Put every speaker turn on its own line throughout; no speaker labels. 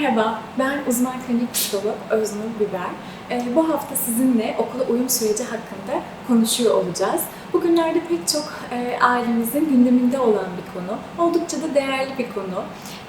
Merhaba, ben uzman klinik psikolog Öznur Biber. Ee, bu hafta sizinle okula uyum süreci hakkında konuşuyor olacağız. Bugünlerde pek çok e, ailemizin gündeminde olan bir konu. Oldukça da değerli bir konu.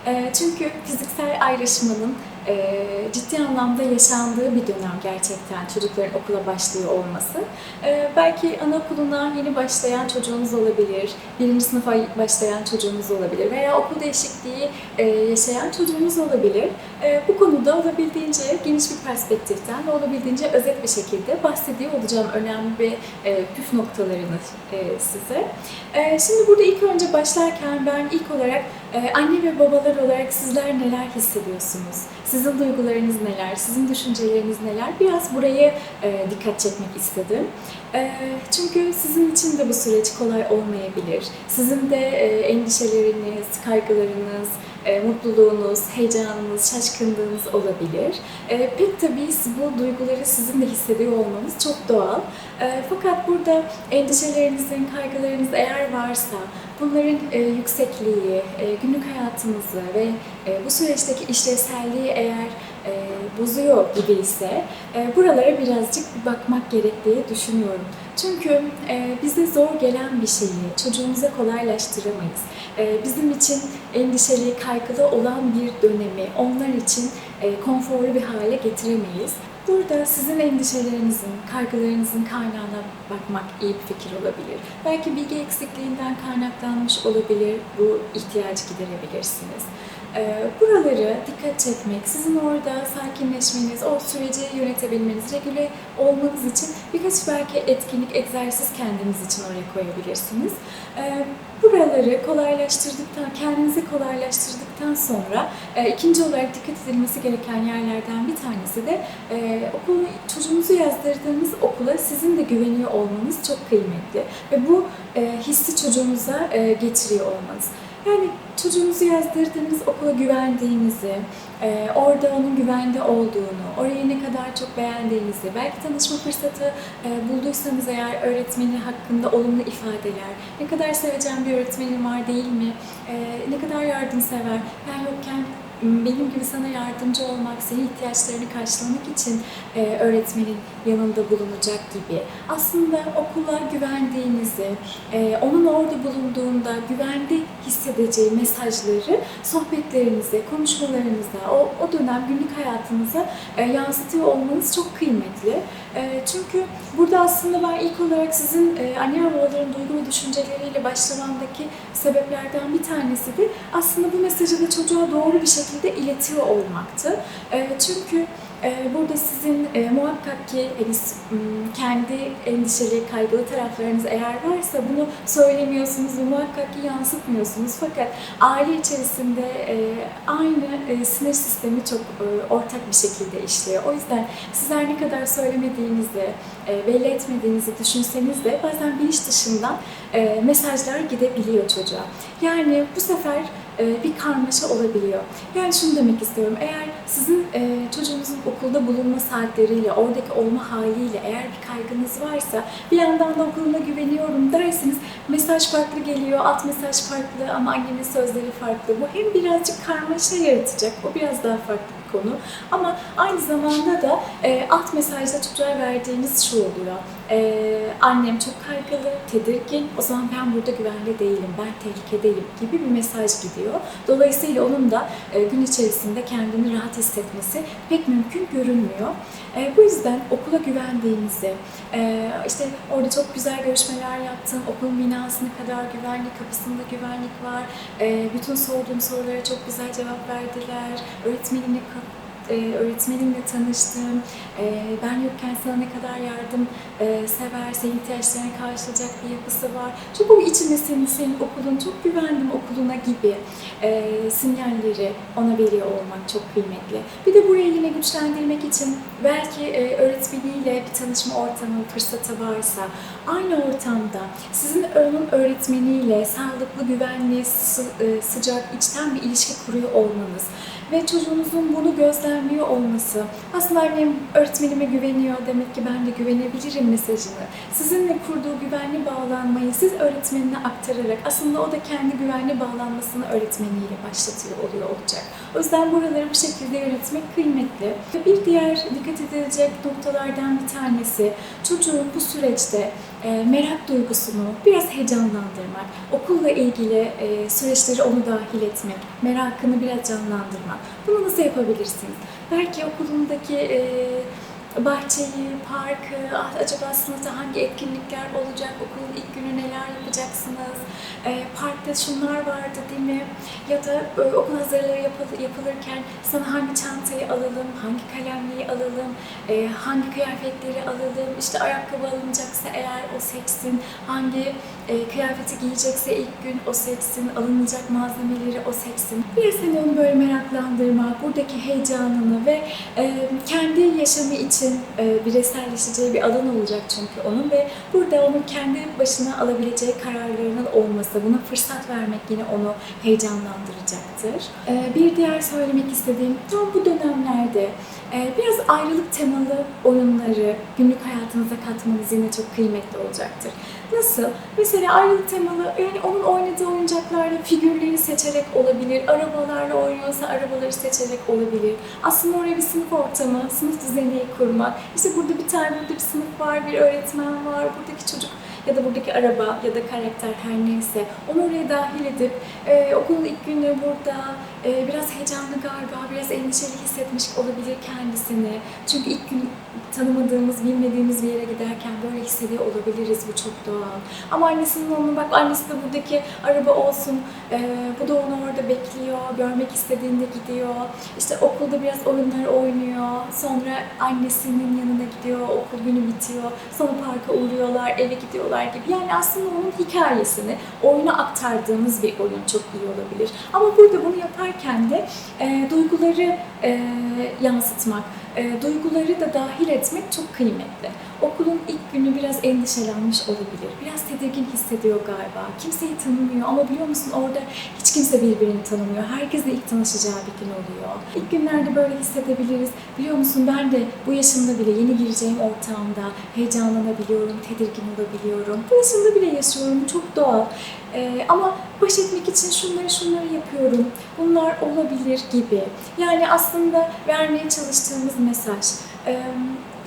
E, çünkü fiziksel ayrışmanın e, ciddi anlamda yaşandığı bir dönem gerçekten çocukların okula başlıyor olması. E, belki anaokuluna yeni başlayan çocuğunuz olabilir, birinci sınıfa başlayan çocuğunuz olabilir veya okul değişikliği e, yaşayan çocuğunuz olabilir. E, bu konuda olabildiğince geniş bir perspektiften ve olabildiğince özet bir şekilde bahsediyor olacağım önemli bir e, püf noktalarını e, size. E, şimdi burada ilk önce başlarken ben ilk olarak e, anne ve babalar olarak sizler neler hissediyorsunuz? Sizin duygularınız neler? Sizin düşünceleriniz neler? Biraz buraya e, dikkat çekmek istedim. E, çünkü sizin için de bu süreç kolay olmayabilir. Sizin de e, endişeleriniz, kaygılarınız, e, mutluluğunuz, heyecanınız, şaşkınlığınız olabilir. E, pek tabii bu duyguları sizin de hissediyor olmanız çok doğal. E, fakat burada endişelerinizin, kaygılarınız eğer varsa bunların e, yüksekliği, e, günlük hayatınızı ve e, bu süreçteki işlevselliği eğer e, bozuyor gibi ise e, buralara birazcık bir bakmak gerektiği düşünüyorum. Çünkü e, bize zor gelen bir şeyi çocuğumuza kolaylaştıramayız. E, bizim için endişeli, kaygılı olan bir dönemi onlar için e, konforlu bir hale getiremeyiz. Burada sizin endişelerinizin, kaygılarınızın kaynağına bakmak iyi bir fikir olabilir. Belki bilgi eksikliğinden kaynaklanmış olabilir, bu ihtiyacı giderebilirsiniz. Ee, Buraları dikkat çekmek, sizin orada sakinleşmeniz, o süreci yönetebilmeniz, regüle olmanız için birkaç belki etkinlik, egzersiz kendiniz için oraya koyabilirsiniz. Ee, Buraları kolaylaştırdıktan, kendinizi kolaylaştırdıktan sonra e, ikinci olarak dikkat edilmesi gereken yerlerden bir tanesi de e, okulu, çocuğunuzu yazdırdığınız okula sizin de güveniyor olmanız çok kıymetli. Ve bu e, hissi çocuğunuza getiriyor olmanız. Yani çocuğunuzu yazdırdığınız okula güvendiğinizi, e, orada onun güvende olduğunu, orayı ne kadar çok beğendiğinizi, belki tanışma fırsatı e, bulduysanız eğer öğretmeni hakkında olumlu ifadeler, ne kadar seveceğim bir öğretmenim var değil mi, e, ne kadar yardımsever, ben yokken benim gibi sana yardımcı olmak, senin ihtiyaçlarını karşılamak için e, öğretmenin yanında bulunacak gibi. Aslında okula güvendiğinizi, e, onun orada bulunduğunda güvende hissedeceği mesajları sohbetlerinize, konuşmalarınıza, o, o dönem günlük hayatınıza e, yansıtıyor olmanız çok kıymetli. E, çünkü burada aslında ben ilk olarak sizin e, anne ve babaların duygu ve düşünceleriyle başlamamdaki sebeplerden bir tanesi de aslında bu mesajı da çocuğa doğru bir şekilde iletiyor olmaktı. E, çünkü burada sizin e, muhakkak ki hani, kendi endişeli, kaygılı taraflarınız eğer varsa bunu söylemiyorsunuz ve muhakkak ki yansıtmıyorsunuz. Fakat aile içerisinde e, aynı e, sinir sistemi çok e, ortak bir şekilde işliyor. O yüzden sizler ne kadar söylemediğinizi, e, belli etmediğinizi düşünseniz de bazen bilinç dışından e, mesajlar gidebiliyor çocuğa. Yani bu sefer bir karmaşa olabiliyor. Yani şunu demek istiyorum, eğer sizin e, çocuğunuzun okulda bulunma saatleriyle, oradaki olma haliyle eğer bir kaygınız varsa, bir yandan da okuluna güveniyorum derseniz mesaj farklı geliyor, alt mesaj farklı ama annemin sözleri farklı. Bu hem birazcık karmaşa yaratacak, o biraz daha farklı bir konu. Ama aynı zamanda da e, alt mesajda çocuğa verdiğiniz şu oluyor. E, annem çok kaygılı, tedirgin, o zaman ben burada güvende değilim, ben tehlikedeyim gibi bir mesaj gidiyor. Dolayısıyla onun da e, gün içerisinde kendini rahat hissetmesi pek mümkün görünmüyor. E, bu yüzden okula güvendiğinizi, e, işte orada çok güzel görüşmeler yaptım, okulun binasına kadar güvenlik, kapısında güvenlik var, e, bütün sorduğum sorulara çok güzel cevap verdiler, öğretmenimle e, öğretmenimle tanıştım. E, ben yokken sana ne kadar yardım e, sever, senin ihtiyaçlarını karşılayacak bir yapısı var. Çok o içinde senin, senin okulun, çok güvendim okuluna gibi e, sinyalleri ona veriyor olmak çok kıymetli. Bir de burayı yine güçlendirmek için belki e, öğretmeniyle bir tanışma ortamı, fırsatı varsa aynı ortamda sizin onun öğretmeniyle sağlıklı, güvenli, sı- e, sıcak, içten bir ilişki kuruyor olmanız ve çocuğunuzun bunu gözlemliyor olması, aslında annem öğretmenime güveniyor demek ki ben de güvenebilirim mesajını, sizinle kurduğu güvenli bağlanmayı siz öğretmenine aktararak aslında o da kendi güvenli bağlanmasını öğretmeniyle başlatıyor oluyor olacak. O yüzden buraları bu şekilde yönetmek kıymetli. Ve bir diğer dikkat edilecek noktalardan bir tanesi çocuğun bu süreçte e, merak duygusunu biraz heyecanlandırmak, okulla ilgili e, süreçleri onu dahil etmek, merakını biraz canlandırmak. Bunu nasıl yapabilirsiniz? Belki okulundaki e, bahçeyi, parkı, ah, acaba sınıfta hangi etkinlikler olacak, okulun ilk günü neler yapacaksınız, parkta şunlar vardı değil mi? Ya da okul hazırlığı yapıl- yapılırken sana hangi çantayı alalım, hangi kalemliği alalım, hangi kıyafetleri alalım, işte ayakkabı alınacaksa eğer o seçsin, hangi kıyafeti giyecekse ilk gün o seçsin, alınacak malzemeleri o seçsin. Bir sene onu böyle meraklandırmak, buradaki heyecanını ve kendi yaşamı için e, bireyselleşeceği bir alan olacak çünkü onun ve burada onun kendi başına alabileceği kararlarının olması, buna fırsat vermek yine onu heyecanlandıracaktır. E, bir diğer söylemek istediğim tam bu dönemlerde e, biraz ayrılık temalı oyunları günlük hayatınıza katmanız yine çok kıymetli olacaktır. Nasıl? Mesela ayrılık temalı, yani onun oynadığı oyuncaklarla figürleri seçerek olabilir, arabalarla oynuyorsa arabaları seçerek olabilir. Aslında oraya bir sınıf ortamı, sınıf düzeni kurmak. İşte burada bir tane, burada bir sınıf var, bir öğretmen var, buradaki çocuk ya da buradaki araba ya da karakter her neyse onu oraya dahil edip e, okulun ilk günü burada e, biraz heyecanlı galiba, biraz endişeli hissetmiş olabilir kendisini. Çünkü ilk gün tanımadığımız, bilmediğimiz bir yere giderken böyle hissediyor olabiliriz. Bu çok doğal. Ama annesinin onu bak annesi de buradaki araba olsun. e, bu da onu orada bekliyor. Görmek istediğinde gidiyor. İşte okulda biraz oyunlar oynuyor. Sonra annesinin yanına bitiyor. Sonra parka uğruyorlar, eve gidiyorlar gibi. Yani aslında onun hikayesini oyuna aktardığımız bir oyun çok iyi olabilir. Ama burada bunu yaparken de e, duyguları e, yansıtmak, e, duyguları da dahil etmek çok kıymetli. Okulun ilk günü biraz endişelenmiş olabilir. Biraz tedirgin hissediyor galiba. Kimseyi tanımıyor ama biliyor musun orada hiç kimse birbirini tanımıyor. Herkesle ilk tanışacağı bir gün oluyor. İlk günlerde böyle hissedebiliriz. Biliyor musun ben de bu yaşımda bile yeni gireceğim ortamda heyecanlanabiliyorum, tedirgin olabiliyorum. Bu yaşımda bile yaşıyorum. Çok doğal. Ee, ama baş etmek için şunları şunları yapıyorum. Bunlar olabilir gibi. Yani aslında vermeye çalıştığımız mesaj. Ee,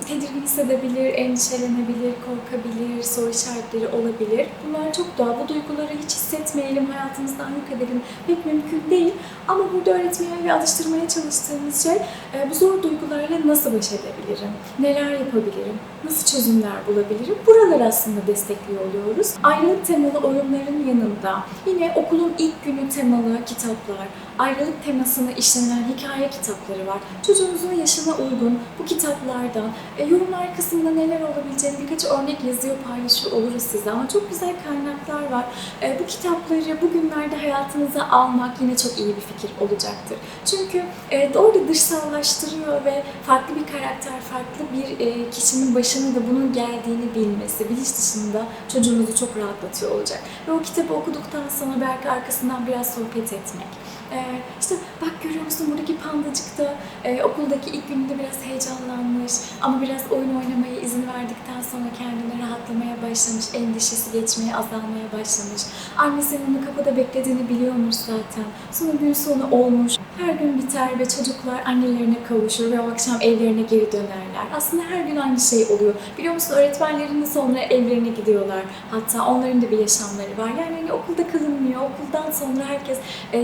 tedirgin hissedebilir, endişelenebilir, korkabilir, soru işaretleri olabilir. Bunlar çok doğal. Bu duyguları hiç hissetmeyelim, hayatımızdan yok edelim pek mümkün değil. Ama burada öğretmeye ve alıştırmaya çalıştığımız şey e, bu zor duygularla nasıl baş edebilirim, neler yapabilirim, nasıl çözümler bulabilirim. Buraları aslında destekliyor oluyoruz. Ayrılık temalı oyunların yanında yine okulun ilk günü temalı kitaplar, ayrılık temasını işlenen hikaye kitapları var. Çocuğunuzun yaşına uygun bu kitaplardan e, yorumlar kısmında neler olabileceğini birkaç örnek yazıyor paylaşıyor oluruz size ama çok güzel kaynaklar var. E, bu kitapları bugünlerde hayatınıza almak yine çok iyi bir fikir olacaktır. Çünkü e, orada dışsallaştırıyor ve farklı bir karakter, farklı bir e, kişinin başına da bunun geldiğini bilmesi, bilinç dışında çocuğunuzu çok rahatlatıyor olacak. Ve o kitabı okuduktan sonra belki arkasından biraz sohbet etmek. Ee, işte bak görüyor musun buradaki pandacık da e, okuldaki ilk gününde biraz heyecanlanmış ama biraz oyun oynamaya izin verdikten sonra kendini rahatlamaya başlamış, endişesi geçmeye, azalmaya başlamış. Annesinin onu kapıda beklediğini biliyormuş zaten. Sonra gün sonu olmuş. Her gün biter ve çocuklar annelerine kavuşur ve o akşam evlerine geri dönerler. Aslında her gün aynı şey oluyor. Biliyor musun öğretmenlerin sonra evlerine gidiyorlar. Hatta onların da bir yaşamları var. Yani hani okulda kalınmıyor. Okuldan sonra herkes e,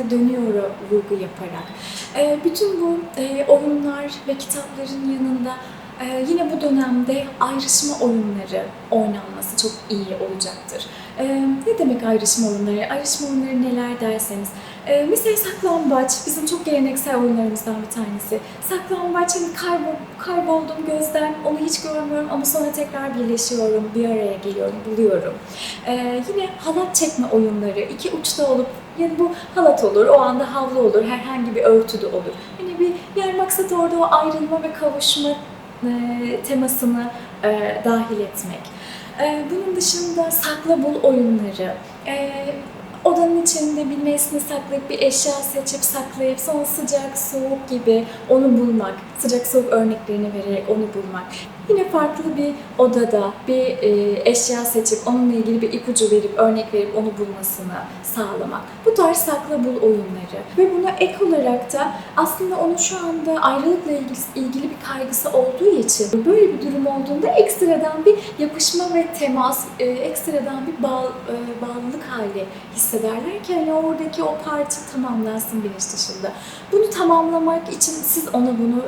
yaşamına dönüyor vurgu yaparak. E, bütün bu e, oyunlar ve kitapların yanında e, yine bu dönemde ayrışma oyunları oynanması çok iyi olacaktır. E, ne demek ayrışma oyunları? Ayrışma oyunları neler derseniz. E, mesela saklambaç bizim çok geleneksel oyunlarımızdan bir tanesi. Saklambaç hani kaybol, kayboldum gözden, onu hiç görmüyorum ama sonra tekrar birleşiyorum, bir araya geliyorum, buluyorum. E, yine halat çekme oyunları, iki uçta olup yani bu halat olur, o anda havlu olur, herhangi bir örtü de olur. Hani bir yer maksat orada o ayrılma ve kavuşma e, temasını e, dahil etmek. E, bunun dışında sakla bul oyunları, e, odanın içinde bir nesne saklayıp, bir eşya seçip saklayıp, sonra sıcak, soğuk gibi onu bulmak, sıcak soğuk örneklerini vererek onu bulmak. Yine farklı bir odada bir e, eşya seçip onunla ilgili bir ipucu verip, örnek verip onu bulmasını sağlamak. Bu tarz sakla bul oyunları. Ve buna ek olarak da aslında onun şu anda ayrılıkla ilgili, ilgili bir kaygısı olduğu için böyle bir durum olduğunda ekstradan bir yapışma ve temas, e, ekstradan bir bağ, e, bağlılık hali hissederler ki hani oradaki o parça tamamlansın bilinç dışında. Bunu tamamlamak için siz ona bunu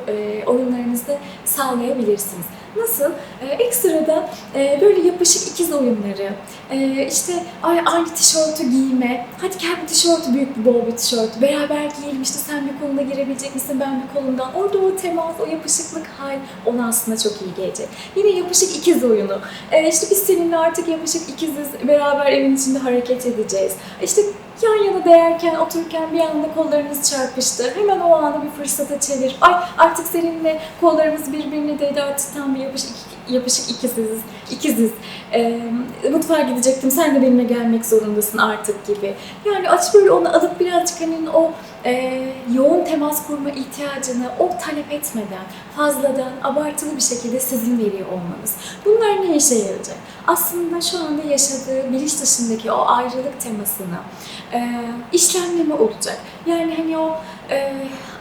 oyunlarınızda sağlayabilirsiniz. Nasıl? Ee, ekstradan e, böyle yapışık ikiz oyunları, e, işte ay, aynı tişörtü giyme, hadi gel bu tişörtü büyük bir bol bir tişört, beraber giyelim işte sen bir koluna girebilecek misin ben bir kolumdan. Orada o temas, o yapışıklık hal ona aslında çok iyi gelecek. Yine yapışık ikiz oyunu. E, işte biz seninle artık yapışık ikiziz, beraber evin içinde hareket edeceğiz. İşte yan yana değerken, otururken bir anda kollarınız çarpıştı. Hemen o anı bir fırsata çevir. Ay artık seninle kollarımız birbirine değdi artık tam bir yapışık, yapışık ikiziz. ikiziz. Ee, mutfağa gidecektim sen de benimle gelmek zorundasın artık gibi. Yani aç böyle onu alıp birazcık hani o e, yoğun temas kurma ihtiyacını o talep etmeden, fazladan, abartılı bir şekilde sizin veriyor olmanız. Bunlar ne işe yarayacak? Aslında şu anda yaşadığı bilinç dışındaki o ayrılık temasını e, işlemleme olacak. Yani hani o e,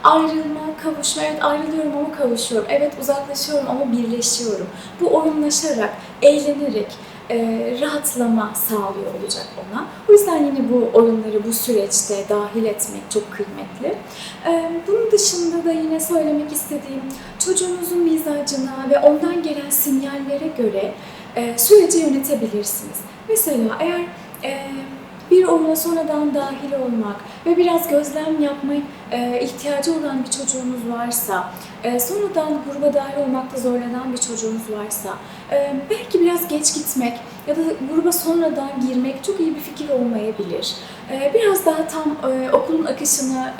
ayrılma, kavuşma, evet ayrılıyorum ama kavuşuyorum, evet uzaklaşıyorum ama birleşiyorum. Bu oyunlaşarak, eğlenerek, e, rahatlama sağlıyor olacak ona. O yüzden yine bu oyunları bu süreçte dahil etmek çok kıymetli. E, bunun dışında da yine söylemek istediğim çocuğunuzun mizacına ve ondan gelen sinyallere göre e, süreci yönetebilirsiniz. Mesela eğer e, bir oyuna sonradan dahil olmak ve biraz gözlem yapma e, ihtiyacı olan bir çocuğunuz varsa, e, sonradan gruba dahil olmakta zorlanan bir çocuğunuz varsa, e, belki biraz geç gitmek ya da gruba sonradan girmek çok iyi bir fikir olmayabilir. Biraz daha tam okulun akışını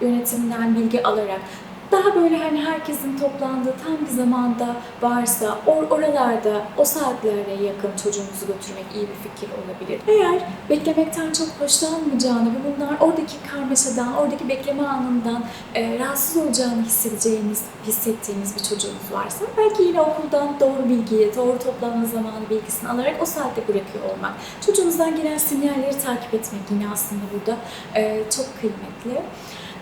yönetiminden bilgi alarak daha böyle hani herkesin toplandığı tam bir zamanda varsa or oralarda o saatlere yakın çocuğunuzu götürmek iyi bir fikir olabilir. Eğer beklemekten çok hoşlanmayacağını ve bunlar oradaki karmaşadan, oradaki bekleme anından e, rahatsız olacağını hissedeceğiniz, hissettiğiniz bir çocuğunuz varsa belki yine okuldan doğru bilgiyi, doğru toplanma zamanı bilgisini alarak o saatte bırakıyor olmak. Çocuğunuzdan gelen sinyalleri takip etmek yine aslında burada e, çok kıymetli.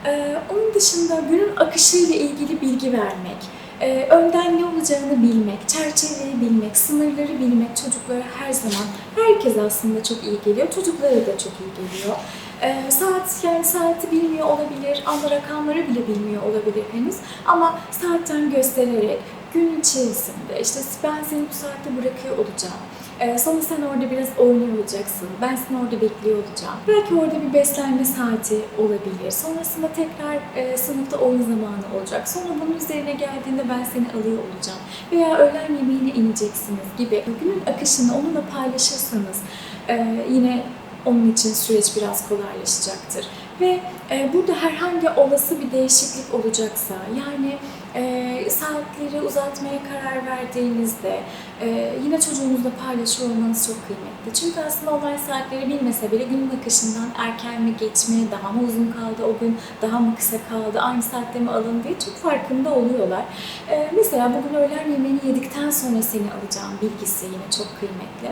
Ee, onun dışında günün akışıyla ilgili bilgi vermek, e, önden ne olacağını bilmek, çerçeveyi bilmek, sınırları bilmek çocuklara her zaman, herkes aslında çok iyi geliyor, çocuklara da çok iyi geliyor. Ee, saat yani saati bilmiyor olabilir, anda rakamları bile bilmiyor olabilir henüz ama saatten göstererek gün içerisinde işte ben seni bu saatte bırakıyor olacağım ee, sonra sen orada biraz oynuyor olacaksın. Ben seni orada bekliyor olacağım. Belki orada bir beslenme saati olabilir. Sonrasında tekrar e, sınıfta oyun zamanı olacak. Sonra bunun üzerine geldiğinde ben seni alıyor olacağım. Veya öğlen yemeğine ineceksiniz gibi. Günün akışını onunla paylaşırsanız e, yine onun için süreç biraz kolaylaşacaktır. Ve burada herhangi olası bir değişiklik olacaksa yani e, saatleri uzatmaya karar verdiğinizde e, yine çocuğunuzla paylaşıyor olmanız çok kıymetli. Çünkü aslında online saatleri bilmese bile günün akışından erken mi geç daha mı uzun kaldı o gün, daha mı kısa kaldı, aynı saatte mi alın diye çok farkında oluyorlar. E, mesela bugün öğlen yemeğini yedikten sonra seni alacağım bilgisi yine çok kıymetli.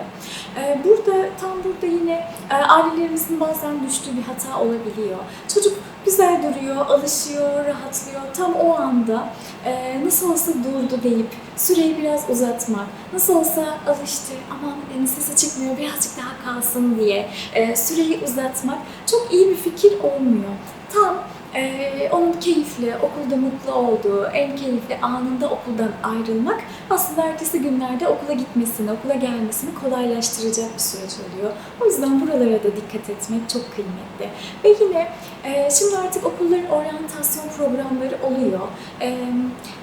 E, burada tam burada yine ailelerimizin bazen düştüğü bir hata olabiliyor. Çocuk güzel duruyor, alışıyor, rahatlıyor. Tam o anda e, nasıl olsa durdu deyip süreyi biraz uzatmak, nasıl olsa alıştı, aman yani sesi çıkmıyor, birazcık daha kalsın diye e, süreyi uzatmak çok iyi bir fikir olmuyor. Tam ee, onun keyifli, okulda mutlu olduğu, en keyifli anında okuldan ayrılmak aslında ertesi günlerde okula gitmesini, okula gelmesini kolaylaştıracak bir süreç oluyor. O yüzden buralara da dikkat etmek çok kıymetli. Ve yine e, şimdi artık okulların oryantasyon programları oluyor. E,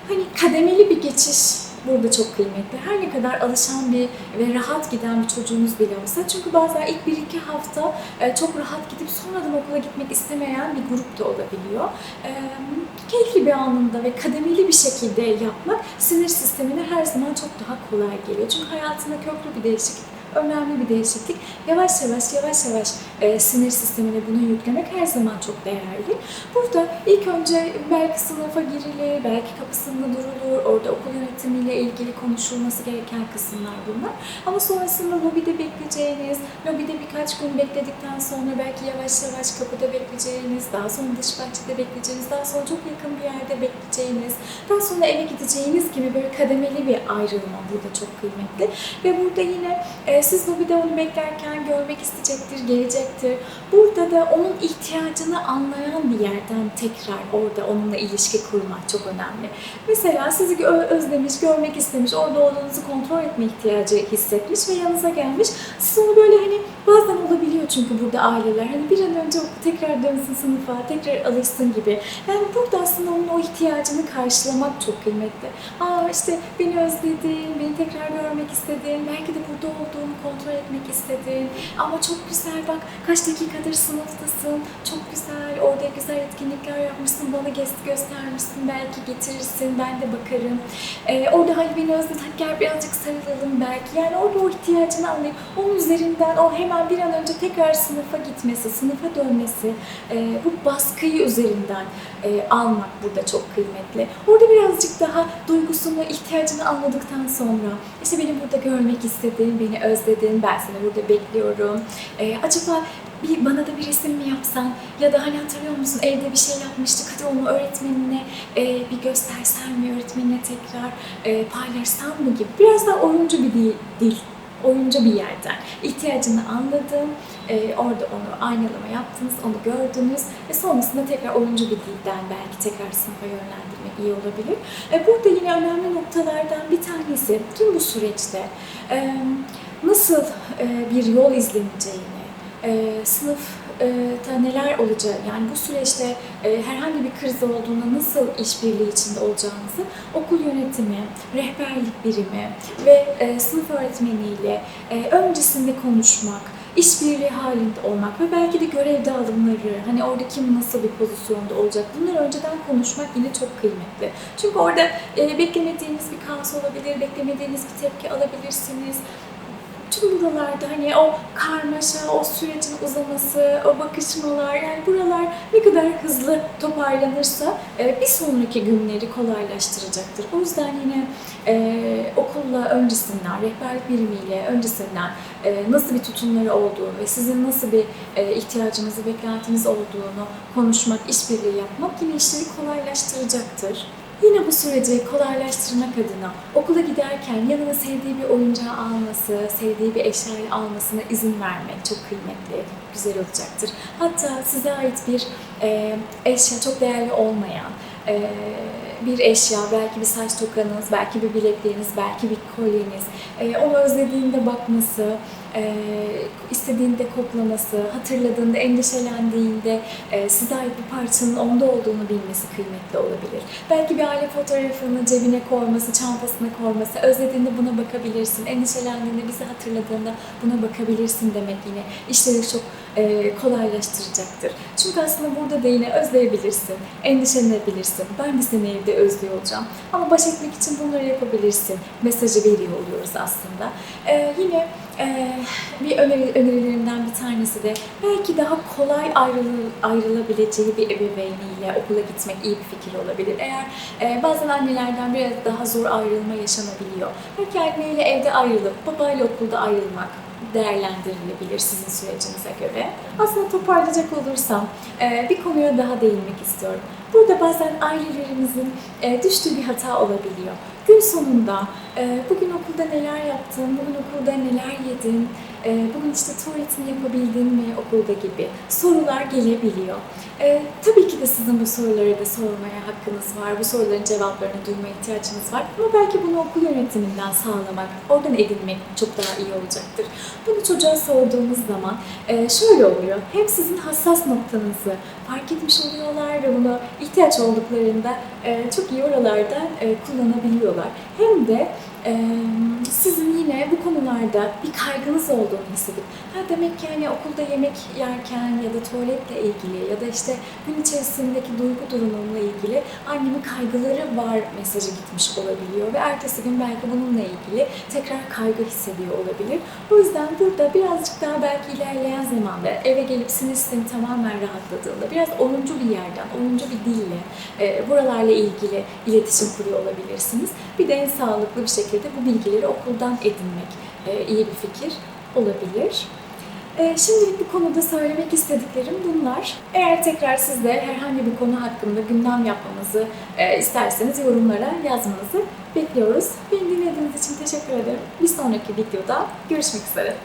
hani kademeli bir geçiş burada çok kıymetli. Her ne kadar alışan bir ve rahat giden bir çocuğunuz bile olsa çünkü bazen ilk bir iki hafta e, çok rahat gidip sonradan okula gitmek istemeyen bir grup da olabiliyor. E, keyifli bir anında ve kademeli bir şekilde yapmak sinir sistemine her zaman çok daha kolay geliyor. Çünkü hayatında köklü bir değişiklik önemli bir değişiklik. Yavaş yavaş yavaş yavaş e, sinir sistemine bunu yüklemek her zaman çok değerli. Burada ilk önce belki sınıfa girilir, belki kapısında durulur, orada okul yönetimiyle ilgili konuşulması gereken kısımlar bunlar. Ama sonrasında lobide bekleyeceğiniz, lobide birkaç gün bekledikten sonra belki yavaş yavaş kapıda bekleyeceğiniz, daha sonra dış bahçede bekleyeceğiniz, daha sonra çok yakın bir yerde bekleyeceğiniz, daha sonra eve gideceğiniz gibi böyle kademeli bir ayrılma burada çok kıymetli. Ve burada yine e, siz lobide onu beklerken görmek isteyecektir, gelecektir. Burada da onun ihtiyacını anlayan bir yerden tekrar orada onunla ilişki kurmak çok önemli. Mesela sizi özlemiş, görmek istemiş, orada olduğunuzu kontrol etme ihtiyacı hissetmiş ve yanınıza gelmiş. Siz onu böyle hani bazen olabiliyor çünkü burada aileler hani bir an önce tekrar dönsün sınıfa, tekrar alışsın gibi. Yani burada aslında onun o ihtiyacını karşılamak çok kıymetli. Aa işte beni özledin, beni tekrar görmek istedin, belki de burada olduğumu kontrol etmek istedin. Ama çok güzel bak kaç dakikadır sınıftasın, çok orada güzel etkinlikler yapmışsın, bana gest göstermişsin, belki getirirsin, ben de bakarım. Ee, orada hani beni özledin, gel birazcık sarılalım belki. Yani orada o ihtiyacını anlayıp onun üzerinden o hemen bir an önce tekrar sınıfa gitmesi, sınıfa dönmesi, e, bu baskıyı üzerinden e, almak burada çok kıymetli. Orada birazcık daha duygusunu, ihtiyacını anladıktan sonra işte beni burada görmek istedin, beni özledin, ben seni burada bekliyorum. E, acaba bir bana da bir resim mi yapsan ya da hani hatırlıyor musun evde bir şey yapmıştık hadi onu öğretmenine e, bir göstersen mi öğretmenine tekrar e, paylaşsan mı gibi biraz daha oyuncu bir dil, dil oyuncu bir yerden ihtiyacını anladım. E, orada onu aynalama yaptınız, onu gördünüz ve sonrasında tekrar oyuncu bir dilden belki tekrar sınıfa yönlendirmek iyi olabilir. E, burada yine önemli noktalardan bir tanesi tüm bu süreçte e, nasıl e, bir yol izleneceğini, e, sınıfta neler olacağı yani bu süreçte e, herhangi bir kriz olduğunda nasıl işbirliği içinde olacağınızı okul yönetimi, rehberlik birimi ve e, sınıf öğretmeniyle e, öncesinde konuşmak, işbirliği halinde olmak ve belki de görev dağılımları, hani orada kim nasıl bir pozisyonda olacak bunları önceden konuşmak yine çok kıymetli. Çünkü orada e, beklemediğiniz bir kaos olabilir, beklemediğiniz bir tepki alabilirsiniz tüm buralarda hani o karmaşa, o sürecin uzaması, o bakışmalar yani buralar ne kadar hızlı toparlanırsa e, bir sonraki günleri kolaylaştıracaktır. O yüzden yine e, okulla öncesinden, rehberlik birimiyle öncesinden e, nasıl bir tutumları olduğunu ve sizin nasıl bir e, ihtiyacınızı, beklentiniz olduğunu konuşmak, işbirliği yapmak yine işleri kolaylaştıracaktır. Yine bu süreci kolaylaştırmak adına okula giderken yanına sevdiği bir oyuncağı alması, sevdiği bir eşyayı almasına izin vermek çok kıymetli, güzel olacaktır. Hatta size ait bir e, eşya çok değerli olmayan, e, bir eşya, belki bir saç tokanız, belki bir bilekliğiniz, belki bir kolyeniz, e, onu özlediğinde bakması, e, istediğinde koklaması, hatırladığında, endişelendiğinde e, size ait bir parçanın onda olduğunu bilmesi kıymetli olabilir. Belki bir aile fotoğrafını cebine koyması, çantasına koyması, özlediğinde buna bakabilirsin, endişelendiğinde, bizi hatırladığında buna bakabilirsin demek yine işleri çok e, kolaylaştıracaktır. Çünkü aslında burada da yine özleyebilirsin, endişelenebilirsin. Ben de seni evde özlüyor olacağım. Ama baş etmek için bunları yapabilirsin. Mesajı veriyor oluyoruz aslında. E, yine e, bir öneri, önerilerimden bir tanesi de belki daha kolay ayrıl, ayrılabileceği bir ebeveyniyle okula gitmek iyi bir fikir olabilir. Eğer e, bazen annelerden biraz daha zor ayrılma yaşanabiliyor. Belki anneyle evde ayrılıp babayla okulda ayrılmak değerlendirilebilir sizin sürecinize göre. Aslında toparlayacak olursam e, bir konuya daha değinmek istiyorum. Burada bazen ailelerimizin e, düştüğü bir hata olabiliyor. Gün sonunda e, bugün okulda neler yaptın, bugün okulda neler yedin, e, bugün işte tuvaletini yapabildin mi okulda gibi sorular gelebiliyor. E, tabii ki de sizin bu soruları da sormaya hakkınız var. Bu soruların cevaplarını duymaya ihtiyacınız var. Ama belki bunu okul yönetiminden sağlamak, oradan edinmek çok daha iyi olacaktır. Bunu çocuğa sorduğumuz zaman e, şöyle oluyor. Hem sizin hassas noktanızı fark etmiş oluyorlar ve buna ihtiyaç olduklarında e, çok iyi oralardan e, kullanabiliyorlar. Hem de sizin yine bu konularda bir kaygınız olduğunu hissedip ha demek ki hani okulda yemek yerken ya da tuvaletle ilgili ya da işte gün içerisindeki duygu durumumla ilgili annemin kaygıları var mesajı gitmiş olabiliyor ve ertesi gün belki bununla ilgili tekrar kaygı hissediyor olabilir. O yüzden burada birazcık daha belki ilerleyen zamanda eve gelip sinir sistemi tamamen rahatladığında biraz oyuncu bir yerden, oyuncu bir dille buralarla ilgili iletişim kuruyor olabilirsiniz. Bir de en sağlıklı bir şekilde bu bilgileri okuldan edinmek e, iyi bir fikir olabilir. E, Şimdilik bu konuda söylemek istediklerim bunlar. Eğer tekrar siz de herhangi bir konu hakkında gündem yapmamızı e, isterseniz yorumlara yazmanızı bekliyoruz. Beni dinlediğiniz için teşekkür ederim. Bir sonraki videoda görüşmek üzere.